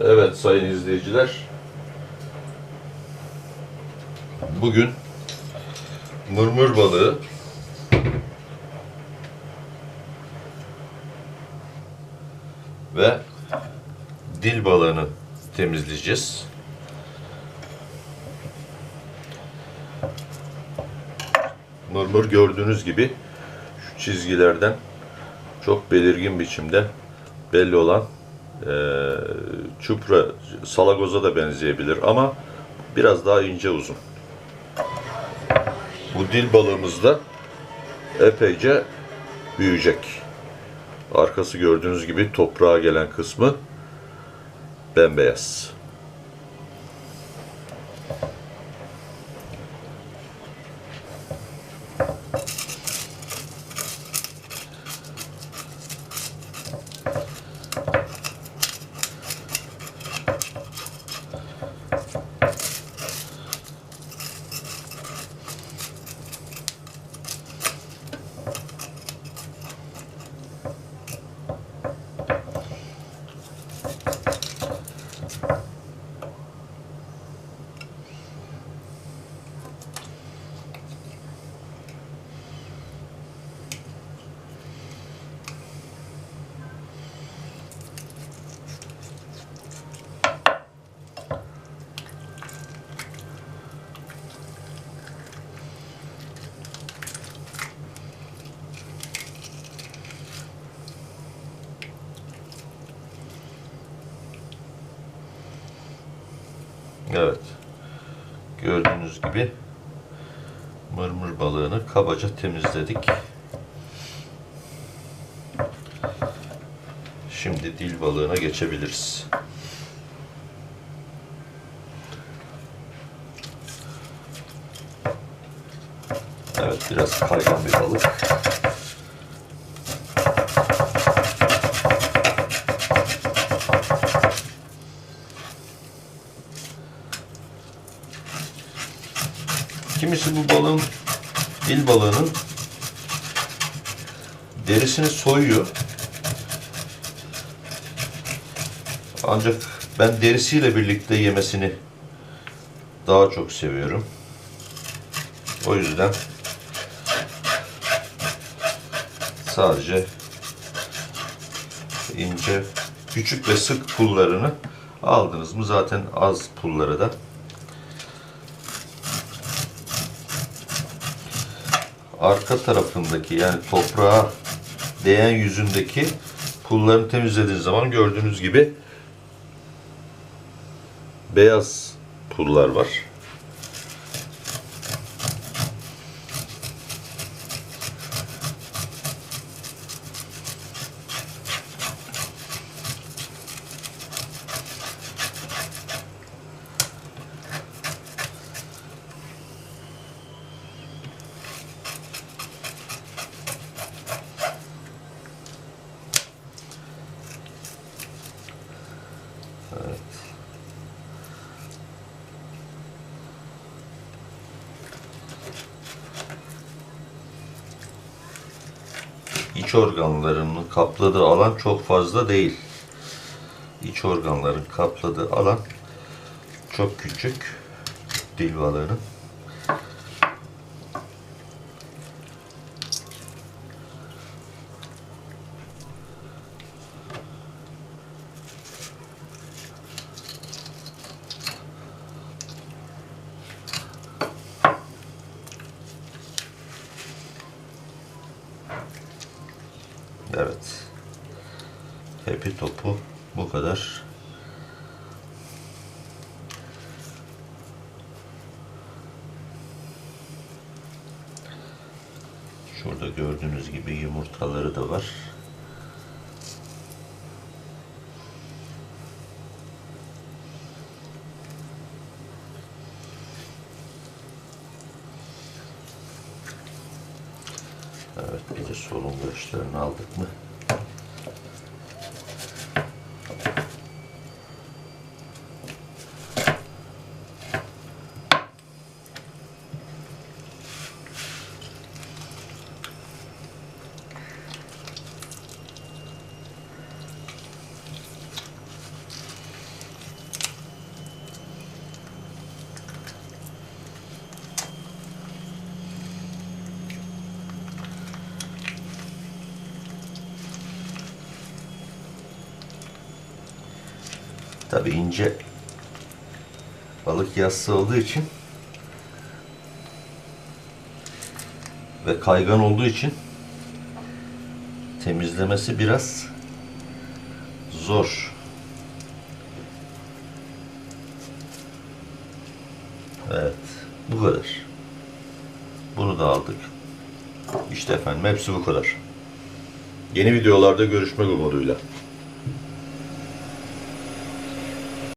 Evet sayın izleyiciler. Bugün mırmır balığı ve dil balığını temizleyeceğiz. Mırmır gördüğünüz gibi şu çizgilerden çok belirgin biçimde belli olan eee çupra, salagoza da benzeyebilir ama biraz daha ince uzun. Bu dil balığımız da epeyce büyüyecek. Arkası gördüğünüz gibi toprağa gelen kısmı bembeyaz. Evet. Gördüğünüz gibi mırmır balığını kabaca temizledik. Şimdi dil balığına geçebiliriz. Evet biraz kaygan bir balık. Kimisi bu balığın, dil balığının derisini soyuyor. Ancak ben derisiyle birlikte yemesini daha çok seviyorum. O yüzden sadece ince, küçük ve sık pullarını aldınız mı zaten az pulları da arka tarafındaki yani toprağa değen yüzündeki pullarını temizlediğiniz zaman gördüğünüz gibi beyaz pullar var. İç organlarının kapladığı alan çok fazla değil. İç organların kapladığı alan çok küçük dil Evet. Hepi topu bu kadar. Şurada gördüğünüz gibi yumurtaları da var. De solungaçlarını aldık mı? Tabi ince balık yassı olduğu için ve kaygan olduğu için temizlemesi biraz zor. Evet, bu kadar. Bunu da aldık. İşte efendim hepsi bu kadar. Yeni videolarda görüşmek umuduyla.